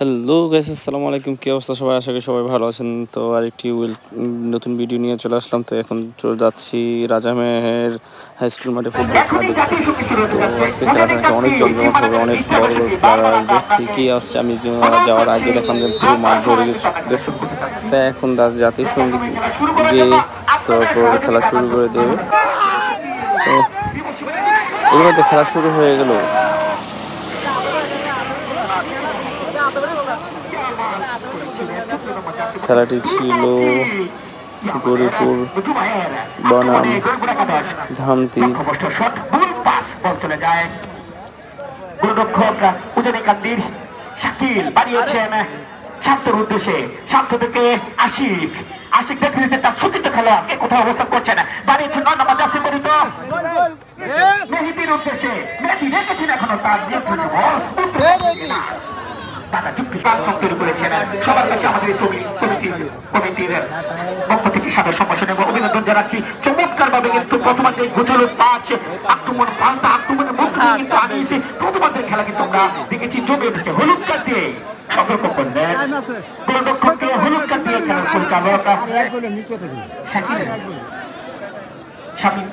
Hello guys আসসালামু আলাইকুম। কী অবস্থা সবাই? আশা করি সবাই ভালো আছেন। তো আরেকটি ওয়েল নতুন ভিডিও নিয়ে চলে আসলাম। তো এখন চলে যাচ্ছি রাজামেহের হাই স্কুল মাঠে ফুটবল খেলা দেখতে তো আজকে খেলাটা নাকি অনেক জমজমাট হবে, অনেক বড় বড় প্লেয়ার আসবে। ঠিকই আসছে আমি যাওয়ার আগে দেখলাম যে পুরো মাঠ ভরে গেছে। তাই এখন জাতীয় সংগীত গিয়ে তারপর খেলা শুরু করে দেবে। তো এগুলোতে খেলা শুরু হয়ে গেল। খেলাটি ছিল গরিপুর বনাম ধামতি গোলরক্ষক উজানি কান্দির শাকিল বাড়িয়েছেন উদ্দেশ্যে থেকে আশিক আশিক দেখে তার সুচিত খেলোয়াড় কে কোথাও অবস্থান করছেন বাড়িয়েছেন নয় নম্বর জাসিম বলিত মেহিদির উদ্দেশ্যে মেহেদি রেখেছেন এখনও তার। তারা তৈরি করেছেন। সবার কাছে আমাদের এই কমিটির পক্ষ থেকে সাদর সম্ভাষণ এবং অভিনন্দন জানাচ্ছি। চমৎকার ভাবে কিন্তু প্রথমার্ধে গোছালো পাঁচ আক্রমণ পাল্টা আক্রমণের মধ্যে কিন্তু আনিয়েছে। প্রথমার্ধের খেলা কিন্তু আমরা দেখেছি জমে উঠেছে। হলুদ কার্ড দিয়ে সতর্ক করলেন। গোলরক্ষককে হলুদ কার্ড দিয়ে খেলার পরিচালক শাকিল।